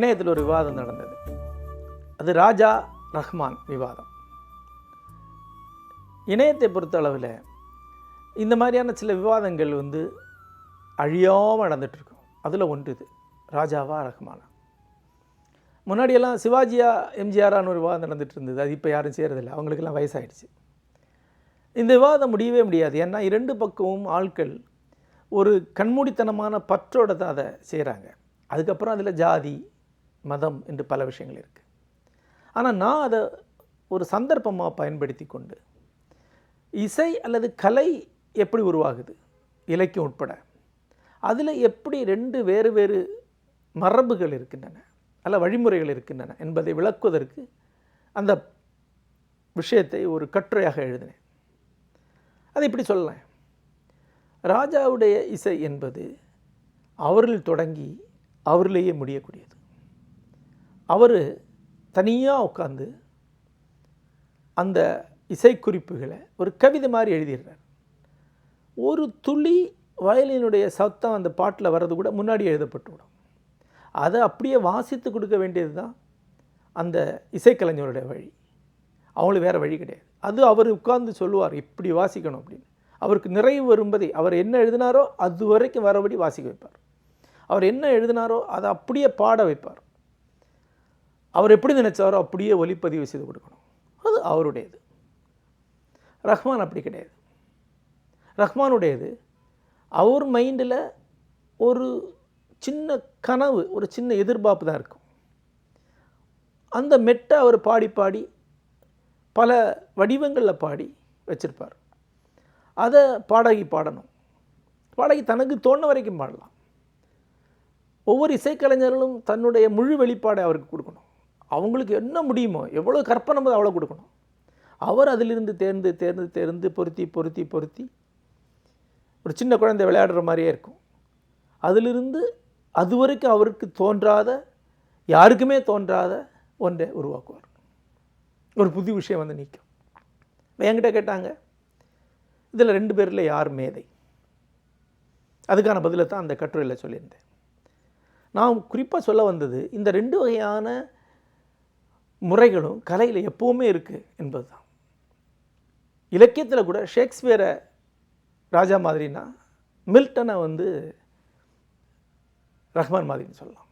இணையத்தில் ஒரு விவாதம் நடந்தது. அது ராஜா ரஹ்மான் விவாதம். இணையத்தை பொறுத்த அளவில் இந்த மாதிரியான சில விவாதங்கள் வந்து அழியாமல் நடந்துகிட்ருக்கும் அதில் ஒன்று இது ராஜாவா ரஹ்மானா. முன்னாடியெல்லாம் சிவாஜியா எம்ஜிஆரான்னு ஒரு விவாதம் நடந்துட்டு இருந்தது அது இப்போ யாரும் செய்கிறதில்ல அவங்களுக்கெல்லாம் வயசாயிடுச்சு. இந்த விவாதம் முடியவே முடியாது. ஏன்னா இரண்டு பக்கமும் ஆட்கள் ஒரு கண்மூடித்தனமான பற்றோட தான் அதை செய்கிறாங்க அதுக்கப்புறம் அதில் ஜாதி மதம் என்று பல விஷயங்கள் இருக்குது ஆனால் நான் அதை ஒரு சந்தர்ப்பமாக பயன்படுத்தி கொண்டு இசை அல்லது கலை எப்படி உருவாகுது? இலக்கியம் உட்பட. அதில் எப்படி ரெண்டு வேறு வேறு மரபுகள் இருக்கின்றன? அல்ல வழிமுறைகள் இருக்கின்றன என்பதை விளக்குவதற்கு அந்த விஷயத்தை ஒரு கட்டுரையாக எழுதினேன். அதை இப்படி சொல்லலாம். ராஜாவுடைய இசை என்பது அவரில் தொடங்கி அவரிலேயே முடியக்கூடியது. அவர் தனியாக உட்காந்து அந்த இசைக்குறிப்புகளை ஒரு கவிதை மாதிரி எழுதிடுறார். ஒரு துளி வயலினுடைய சத்தம் அந்த பாட்டில் வர்றது கூட முன்னாடி எழுதப்பட்டுவிடும் அதை அப்படியே வாசித்து கொடுக்க வேண்டியது தான் அந்த இசைக்கலைஞருடைய வழி. அவங்களுக்கு வேறு வழி கிடையாது. அது அவர் உட்கார்ந்து சொல்லுவார் இப்படி வாசிக்கணும் அப்படின்னு. அவருக்கு நிறைவு வரும்பதை அவர் என்ன எழுதினாரோ அது வரைக்கும் வரபடி வாசிக்க வைப்பார். அவர் என்ன எழுதினாரோ அதை அப்படியே பாட வைப்பார். அவர் எப்படி நினச்சாரோ அப்படியே ஒலிப்பதிவு செய்து கொடுக்கணும். அது அவருடையது. ரஹ்மான் அப்படி கிடையாது. ரஹ்மானுடையது. அவர் மைண்டில் ஒரு சின்ன கனவு ஒரு சின்ன எதிர்பார்ப்பு தான் இருக்கும். அந்த மெட்டை அவர் பாடி பாடி பல வடிவங்களில் பாடி வச்சிருப்பார். அதை பாடகி பாடணும். பாடகி தனக்கு தோண வரைக்கும் பாடலாம். ஒவ்வொரு இசைக்கலைஞர்களும் தன்னுடைய முழு வெளிப்பாடை அவருக்கு கொடுக்கணும். அவங்களுக்கு என்ன முடியுமோ எவ்வளோ கற்பனை அவ்வளோ கொடுக்கணும். அவர் அதிலிருந்து தேர்ந்து தேர்ந்து தேர்ந்து பொருத்தி பொருத்தி பொருத்தி ஒரு சின்ன குழந்தை விளையாடுற மாதிரியே இருக்கும். அதிலிருந்து அது வரைக்கும் அவருக்கு தோன்றாத யாருக்குமே தோன்றாத ஒன்றை உருவாக்குவார். ஒரு புது விஷயம் வந்து நிற்கும். என்கிட்ட கேட்டாங்க இதில் ரெண்டு பேரில் யார் மேதை? அதுக்கான பதிலை தான் அந்த கட்டுரையில் சொல்லியிருந்தேன். நான் குறிப்பாக சொல்ல வந்தது இந்த ரெண்டு வகையான முறைகளும் கலையில் எப்போவுமே இருக்குது என்பது தான் இலக்கியத்தில் கூட ஷேக்ஸ்பியரை ராஜா மாதிரினா மில்டனை வந்து ரஹ்மான் மாதிரின்னு சொல்லலாம்.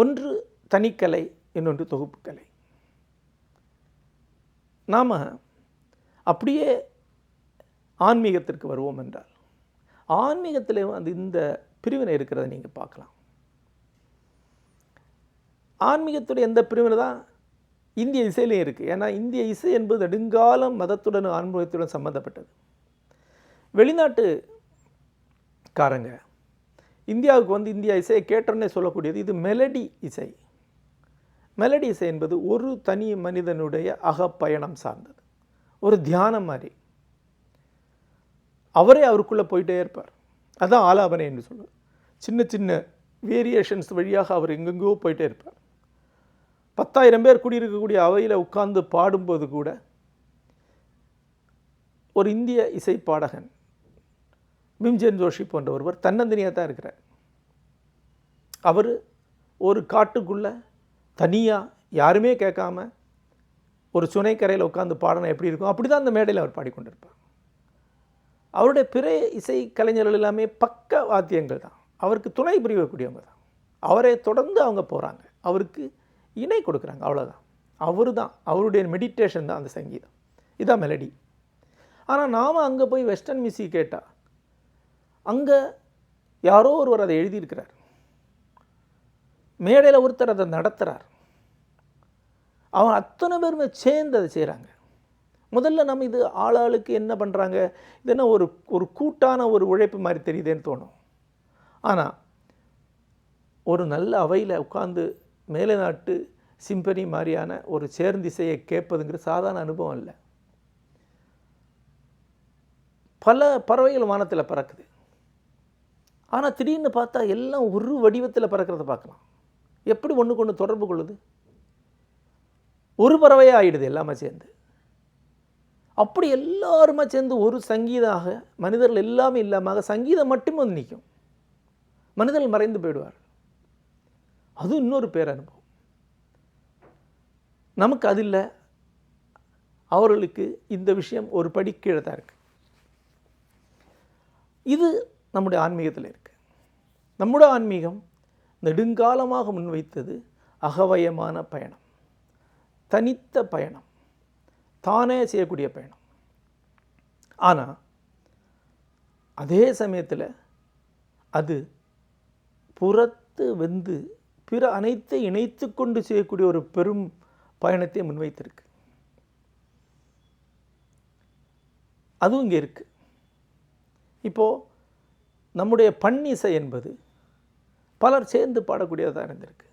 ஒன்று தனிக்கலை இன்னொன்று தொகுப்பு கலை. நாம் அப்படியே ஆன்மீகத்திற்கு வருவோம் என்றால் ஆன்மீகத்திலேயும் வந்து இந்த பிரிவினை இருக்கிறத நீங்கள் பார்க்கலாம். ஆன்மீகத்துடைய எந்த பிரிவினை தான் இந்திய இசையிலையும் இருக்குது ஏன்னா இந்திய இசை என்பது நெடுங்காலம் மதத்துடன் ஆன்மீகத்துடன் சம்மந்தப்பட்டது வெளிநாட்டுக்காரங்க இந்தியாவுக்கு வந்து இந்தியா இசையை கேட்டோன்னே சொல்லக்கூடியது இது மெலடி இசை. மெலடி இசை என்பது ஒரு தனி மனிதனுடைய அகப்பயணம் சார்ந்தது. ஒரு தியானம் மாதிரி. அவரே அவருக்குள்ளே போயிட்டே இருப்பார். அதுதான் ஆலாபனை என்று சொல்லுவார். சின்ன சின்ன வேரியேஷன்ஸ் வழியாக அவர் எங்கெங்கோ போயிட்டே இருப்பார். பத்தாயிரம் பேர் குடியிருக்கக்கூடிய அவையில் உட்கார்ந்து பாடும்போது கூட ஒரு இந்திய இசை பாடகன் பிம்ஜென் ஜோஷி போன்ற ஒருவர் தன்னந்தனியாக தான் இருக்கிறார். அவர் ஒரு காட்டுக்குள்ளே தனியாக யாருமே கேட்காம ஒரு சுனைக்கரையில் உட்காந்து பாடணும் எப்படி இருக்கும்? அப்படி தான் அந்த மேடையில் அவர் பாடிக்கொண்டிருப்பார். அவருடைய பிற இசை கலைஞர்கள் எல்லாமே பக்க வாத்தியங்கள் தான். அவருக்கு துணை புரியக்கூடியவங்க தான். அவரை தொடர்ந்து அவங்க போகிறாங்க அவருக்கு இணை கொடுக்குறாங்க அவ்வளோதான் அவர் தான் அவருடைய மெடிடேஷன் தான் அந்த சங்கீதம். இதான் மெலடி ஆனால் நாம் அங்கே போய் வெஸ்டர்ன் மியூசிக் கேட்டால் அங்கே யாரோ ஒருவர் அதை எழுதியிருக்கிறார். மேடையில் ஒருத்தர் அதை நடத்துகிறார் அவன் அத்தனை பேருமே சேர்ந்து அதை செய்கிறாங்க முதல்ல நம்ம இது ஆளாளுக்கு என்ன பண்ணுறாங்க இது என்ன ஒரு ஒரு கூட்டான ஒரு உழைப்பு மாதிரி தெரியுதேன்னு தோணும். ஆனால் ஒரு நல்ல அவையில் உட்கார்ந்து மேலை நாட்டு சிம்பனி மாதிரியான ஒரு சேர்ந்திசையை கேட்பதுங்கிற சாதாரண அனுபவம் இல்லை. பல பறவைகள் வானத்தில் பறக்குது. ஆனால் திடீர்னு பார்த்தா எல்லாம் ஒரு வடிவத்தில் பறக்கிறத பார்க்கலாம். எப்படி ஒன்றுக்கு ஒன்று தொடர்பு கொள்ளுது? ஒரு பறவையாக ஆகிடுது எல்லாமே சேர்ந்து. அப்படி எல்லாருமே சேர்ந்து ஒரு சங்கீதாக மனிதர்கள் எல்லாமே இல்லாமல் சங்கீதம் மட்டுமே வந்து நிற்கும் மனிதர்கள் மறைந்து போயிடுவார் அது இன்னொரு பேரனுபவம். நமக்கு அது இல்லை. அவர்களுக்கு இந்த விஷயம் ஒரு படி கீழே தான் இருக்குது இது நம்முடைய ஆன்மீகத்தில் இருக்குது நம்முடைய ஆன்மீகம் நெடுங்காலமாக முன்வைத்தது அகவயமான பயணம். தனித்த பயணம். தானே செய்யக்கூடிய பயணம். ஆனால் அதே சமயத்தில் அது புறத்து வெந்து பிற அனைத்தை இணைத்து கொண்டு செய்யக்கூடிய ஒரு பெரும் பயணத்தை முன்வைத்திருக்கு. அதுவும் இங்கே இருக்குது இப்போது நம்முடைய பன்னிசை என்பது பலர் சேர்ந்து பாடக்கூடியதாக இருந்திருக்கு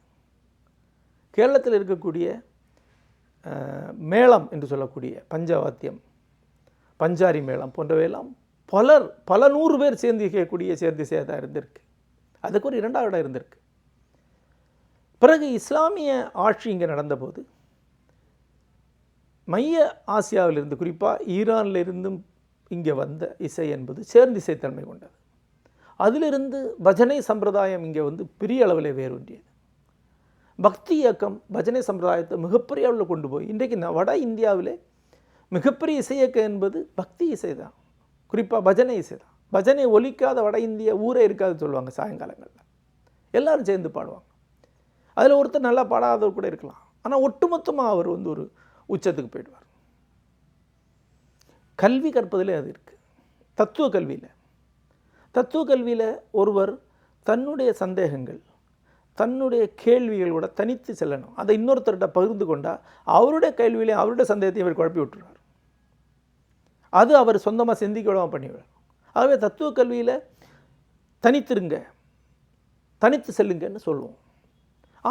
கேரளத்தில் இருக்கக்கூடிய மேளம் என்று சொல்லக்கூடிய பஞ்சவாத்தியம் பஞ்சாரி மேளம் போன்றவையெல்லாம் பலர் பல நூறு பேர் சேர்ந்து கேட்கக்கூடிய சேர்ந்து தான் இருந்திருக்கு. அதுக்கு ஒரு இரண்டாவது இடம் இருந்திருக்கு. பிறகு இஸ்லாமிய ஆட்சி இங்கே நடந்தபோது மைய ஆசியாவிலிருந்து குறிப்பாக ஈரானிலிருந்தும் இங்கே வந்த இசை என்பது சேர்ந்து இசைத்தன்மை கொண்டது. அதிலிருந்து பஜனை சம்பிரதாயம் இங்கே வந்து பெரிய அளவில் வேரூன்றியது. பக்தி இயக்கம் பஜனை சம்பிரதாயத்தை மிகப்பெரிய அளவில் கொண்டு போய் இன்றைக்கு நான் வட இந்தியாவிலே மிகப்பெரிய இசையக்கம் என்பது பக்தி இசை தான். குறிப்பாக பஜனை இசை தான். பஜனை ஒலிக்காத வட இந்திய ஊரே இருக்காதுன்னு சொல்லுவாங்க சாயங்காலங்களில். எல்லோரும் சேர்ந்து பாடுவாங்க. அதில் ஒருத்தர் நல்லா பாடாதவர் கூட இருக்கலாம். ஆனால் ஒட்டுமொத்தமாக அவர் வந்து ஒரு உச்சத்துக்கு போயிடுவார். கல்வி கற்பதிலே அது இருக்குது தத்துவ கல்வியில். தத்துவ கல்வியில் ஒருவர் தன்னுடைய சந்தேகங்கள் தன்னுடைய கேள்விகளோட தனித்து செல்லணும். அதை இன்னொருத்தர்கிட்ட பகிர்ந்து கொண்டால் அவருடைய கேள்வியிலையும் அவருடைய சந்தேகத்தையும் இவர் குழப்பி விட்டுருவார். அது அவர் சொந்தமாக சிந்திக்க பண்ணிவிடும். ஆகவே தத்துவ கல்வியில் தனித்திருங்க தனித்து செல்லுங்கன்னு சொல்லுவோம்.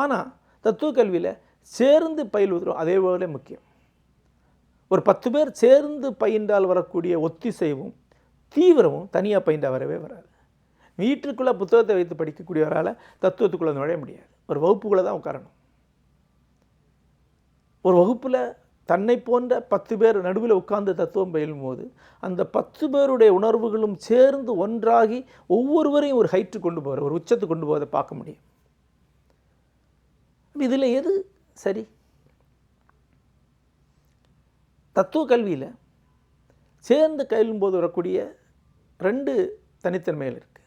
ஆனால் தத்துவ கல்வியில் சேர்ந்து பயில்வதும் அதே போல முக்கியம். ஒரு பத்து பேர் சேர்ந்து பயின்றால் வரக்கூடிய ஒத்திசைவும் தீவிரமும் தனியாக பயின்றா வரவே வராது. வீட்டுக்குள்ளே புத்தகத்தை வைத்து படிக்கக்கூடியவரால் தத்துவத்துக்குள்ளே நுழைய முடியாது. ஒரு வகுப்புக்குள்ளே தான் உட்காரணும். ஒரு வகுப்பில் தன்னை போன்ற பத்து பேர் நடுவில் உட்கார்ந்து தத்துவம் பயிலும் போது அந்த பத்து பேருடைய உணர்வுகளும் சேர்ந்து ஒன்றாகி ஒவ்வொருவரையும் ஒரு ஹைட்டு கொண்டு போகிற ஒரு உச்சத்தை கொண்டு போவதை பார்க்க முடியும். இதில் எது சரி? தத்துவ கல்வியில் சேர்ந்து கயிலும் வரக்கூடிய ரெண்டு தனித்தன்மைகள் இருக்குது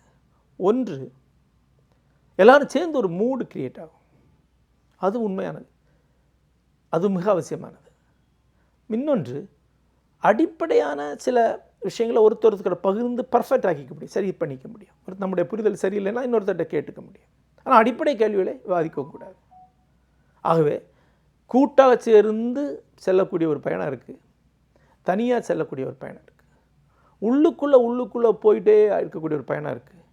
ஒன்று எல்லாரும் சேர்ந்து ஒரு மூடு க்ரியேட் ஆகும். அது உண்மையானது. அது மிக அவசியமானது. இன்னொன்று அடிப்படையான சில விஷயங்களை ஒருத்தொருத்தர் பகிர்ந்து பர்ஃபெக்ட் ஆக்கிக்க முடியும். சரி பண்ணிக்க முடியும். ஒரு நம்முடைய புரிதல் சரியில்லைன்னா இன்னொருத்தர்கிட்ட கேட்டுக்க முடியும். ஆனால் அடிப்படை கேள்விகளை விவாதிக்கக்கூடாது ஆகவே கூட்டாக சேர்ந்து செல்லக்கூடிய ஒரு பயணம் இருக்குது தனியாக செல்லக்கூடிய ஒரு பயணம் இருக்குது உள்ளுக்குள்ளே உள்ளுக்குள்ளே போயிட்டே இருக்கக்கூடிய ஒரு பயணம் இருக்குது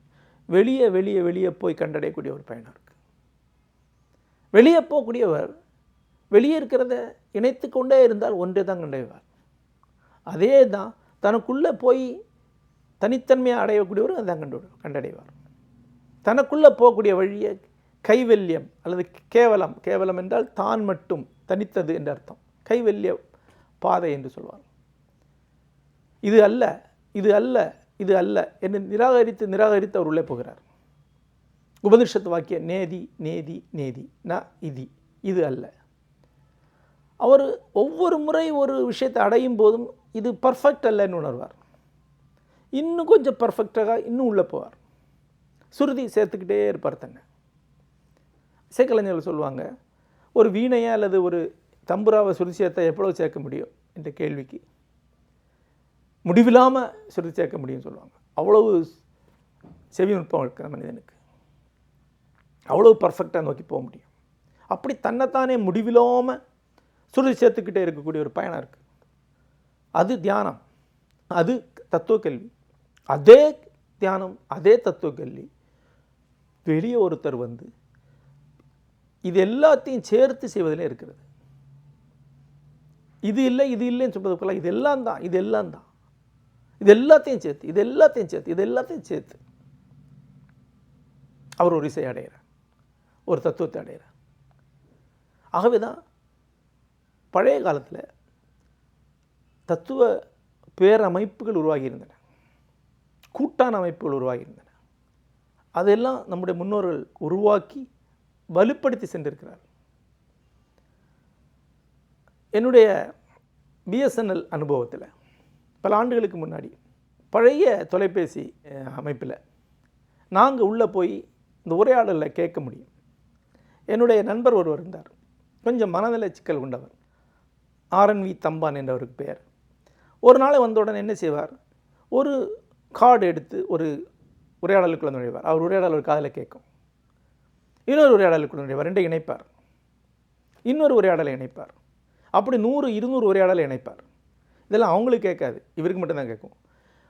வெளியே வெளியே வெளியே போய் கண்டடையக்கூடிய ஒரு பயணம் இருக்குது வெளியே போகக்கூடியவர் வெளியே இருக்கிறத இணைத்து கொண்டே இருந்தால் ஒன்றே தான் கண்டடைவார். அதே தான் தனக்குள்ளே போய் தனித்தன்மையை அடையக்கூடியவர் அதான் கண்டு கண்டடைவார். தனக்குள்ளே போகக்கூடிய வழியை கைவல்யம் அல்லது கேவலம் கேவலம் என்றால் தான் மட்டும் தனித்தது என்ற அர்த்தம். கைவல்ய பாதை என்று சொல்வார் இது அல்ல இது அல்ல இது அல்ல என்று நிராகரித்து நிராகரித்து அவர் உள்ளே போகிறார். உபனிஷத்து வாக்கிய நேதி நேதி நேதி ந இதி இது அல்ல. அவர் ஒவ்வொரு முறை ஒரு விஷயத்தை அடையும் போதும் இது பர்ஃபெக்ட் அல்லன்னு உணர்வார். இன்னும் கொஞ்சம் பர்ஃபெக்டாக இன்னும் உள்ளே போவார். சுருதி சேர்த்துக்கிட்டே இருப்பார் தன்னை. இசைக்கலைஞர்கள் சொல்லுவாங்க ஒரு வீணையை அல்லது ஒரு தம்புராவை சுருதி சேர்த்தா எவ்வளோ சேர்க்க முடியும்? என்ற கேள்விக்கு. முடிவில்லாமல் சுருதி சேர்க்க முடியும்னு சொல்லுவாங்க. அவ்வளவு செவி நுட்பம் அந்த மனிதனுக்கு. அவ்வளவு பர்ஃபெக்டாக நோக்கி போக முடியும். அப்படி தன்னைத்தானே முடிவில்லாமல் சுருதி சேர்த்துக்கிட்டே இருக்கக்கூடிய ஒரு பயணம் இருக்குது அது தியானம். அது தத்துவ கல்வி. அதே தியானம் அதே தத்துவ கல்வி. வெளியே ஒருத்தர் வந்து இது எல்லாத்தையும் சேர்த்து செய்வதிலே இருக்கிறது. இது இல்லை இது இல்லைன்னு சொல்வதற்குள்ள இது எல்லாம் தான் இது எல்லாம் தான். இது எல்லாத்தையும் சேர்த்து இது எல்லாத்தையும் சேர்த்து இது எல்லாத்தையும் சேர்த்து அவர் ஒரு இசை அடைகிறார் ஒரு தத்துவத்தை அடைகிறார். ஆகவே தான் பழைய காலத்தில் தத்துவ பேரமைப்புகள் உருவாகியிருந்தன கூட்டான அமைப்புகள் உருவாகியிருந்தன. அதெல்லாம் நம்முடைய முன்னோர்கள் உருவாக்கி வலுப்படுத்தி சென்றிருக்கிறார். என்னுடைய பிஎஸ்என்எல் அனுபவத்தில் பல ஆண்டுகளுக்கு முன்னாடி பழைய தொலைபேசி அமைப்பில் நாங்கள் உள்ளே போய் இந்த உரையாடலில் கேட்க முடியும். என்னுடைய நண்பர் ஒருவர் இருந்தார். கொஞ்சம் மனநல சிக்கல் கொண்டவர். ஆர்என்வி தம்பான் என்றவருக்கு பெயர். ஒரு நாள் வந்தவுடன் என்ன செய்வார்? ஒரு கார்டு எடுத்து ஒரு உரையாடலுக்குள்ள நுழைவார். அவர் உரையாடல் ஒரு காதில் கேட்கும். இன்னொரு உரையாடலுக்குடன் நுழைவார் ரெண்டை இணைப்பார். இன்னொரு உரையாடலை இணைப்பார். அப்படி நூறு இருநூறு உரையாடலை இணைப்பார். இதெல்லாம் அவங்களுக்கு கேட்காது. இவருக்கு மட்டும்தான் கேட்கும்.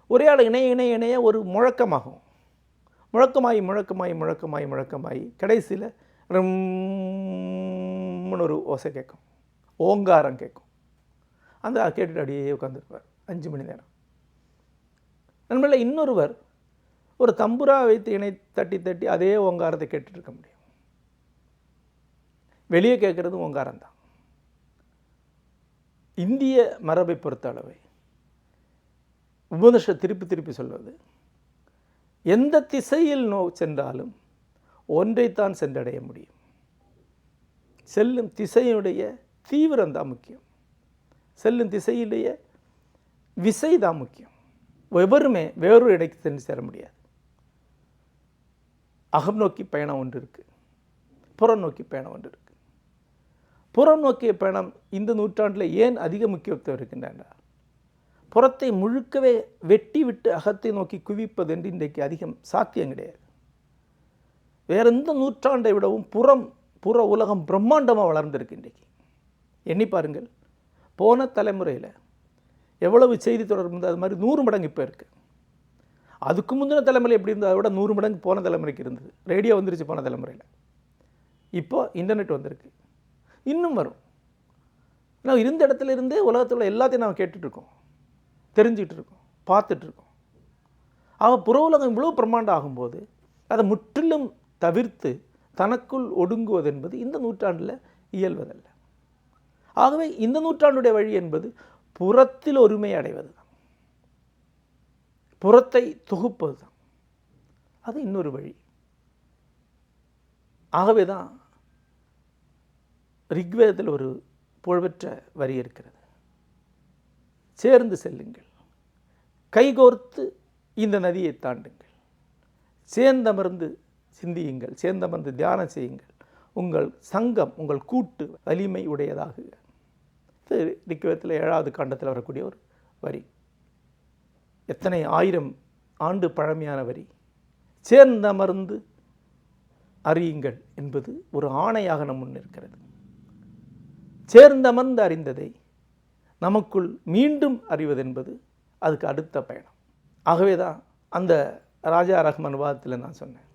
உரையாடல் இணைய இணைய இணைய ஒரு முழக்கமாகும். முழக்கமாயி முழக்கமாயி முழக்கமாயி முழக்கமாயி கடைசியில் ரொம்னு ஒரு ஓசை கேட்கும். ஓங்காரம் கேட்கும். அந்த கேட்டுட்டு அப்படியே உட்காந்துருப்பார் அஞ்சு மணி நேரம். நண்பர்களே இன்னொருவர் ஒரு தம்புரா வைத்து இணை தட்டி தட்டி அதே ஓங்காரத்தை கேட்டுட்டு இருக்க முடியும் வெளியே கேட்குறதும் ஓங்காரம் தான் இந்திய மரபை பொறுத்த அளவை உபனிஷ திருப்பி திருப்பி சொல்வது எந்த திசையில் நோ சென்றாலும் ஒன்றைத்தான் சென்றடைய முடியும். செல்லும் திசையினுடைய தீவிரம் தான் முக்கியம். செல்லும் திசையிலேயே விசை தான் முக்கியம். எவருமே வேறொரு இடைக்கு சென்று சேர முடியாது. அகம் நோக்கி பயணம் ஒன்று இருக்குது புறம் நோக்கி பயணம் ஒன்று இருக்குது புறம் நோக்கிய பயணம் இந்த நூற்றாண்டில் ஏன் அதிக முக்கியத்துவம் இருக்கின்றன? புறத்தை முழுக்கவே வெட்டி விட்டு அகத்தை நோக்கி குவிப்பது என்று இன்றைக்கு அதிகம் சாத்தியம் கிடையாது. வேற எந்த நூற்றாண்டை விடவும் புறம் புற உலகம் பிரம்மாண்டமாக வளர்ந்திருக்கு இன்றைக்கு. எண்ணி பாருங்கள் போன தலைமுறையில் எவ்வளவு செய்தி தொடர்பு இருந்தது? அது மாதிரி நூறு மடங்கு இப்போ இருக்குது அதுக்கு முந்தின தலைமுறை எப்படி இருந்தால் விட நூறு மடங்கு போன தலைமுறைக்கு இருந்தது. ரேடியோ வந்துருச்சு போன தலைமுறையில். இப்போ இன்டர்நெட் வந்திருக்கு. இன்னும் வரும். நான் இருந்த இடத்துல இருந்தே உலகத்தில் உள்ள எல்லாத்தையும் நாம் கேட்டுட்ருக்கோம் தெரிஞ்சுக்கிட்டு இருக்கோம் பார்த்துட்டு இருக்கோம் புற உலகம் இவ்வளோ பிரம்மாண்டம் ஆகும்போது அதை முற்றிலும் தவிர்த்து தனக்குள் ஒடுங்குவது என்பது இந்த நூற்றாண்டில் இயல்வதல்ல. ஆகவே இந்த நூற்றாண்டுடைய வழி என்பது புறத்தில் ஒருமை அடைவது தான் புறத்தை தொகுப்பது தான் அது இன்னொரு வழி. ஆகவே தான் ரிக்வேதத்தில் ஒரு புகழ்பெற்ற வரி இருக்கிறது. சேர்ந்து செல்லுங்கள். கைகோர்த்து இந்த நதியை தாண்டுங்கள். சேர்ந்தமர்ந்து சிந்தியுங்கள். சேர்ந்தமர்ந்து தியானம் செய்யுங்கள். உங்கள் சங்கம் உங்கள் கூட்டு வலிமை உடையதாக இது ரிக்வேதத்தில் ஏழாவது காண்டத்தில் வரக்கூடிய ஒரு வரி. எத்தனை ஆயிரம் ஆண்டு பழமையான வரி. சேர்ந்தமர்ந்து அறியுங்கள் என்பது ஒரு ஆணையாக நம் முன் இருக்கிறது சேர்ந்தமர்ந்து அறிந்ததை நமக்குள் மீண்டும் அறிவதென்பது அதுக்கு அடுத்த பயணம். ஆகவே தான் அந்த ராஜா ரஹ்மான் விவாதத்தில் நான் சொன்னேன்.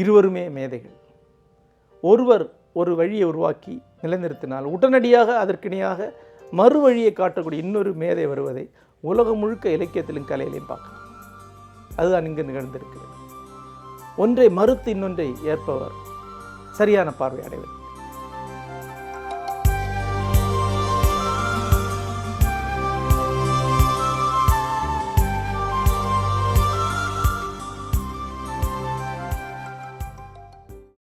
இருவருமே மேதைகள். ஒருவர் ஒரு வழியை உருவாக்கி நிலைநிறுத்தினால் உடனடியாக அதற்கிணையாக மறு வழியை காட்டக்கூடிய இன்னொரு மேதை வருவதை உலகம் முழுக்க இலக்கியத்திலும் கலையிலையும் பார்க்கலாம். அதுதான் இங்கு நிகழ்ந்திருக்கிறது. ஒன்றை மறுத்து இன்னொன்றை ஏற்பவர் சரியான பார்வை அடைவது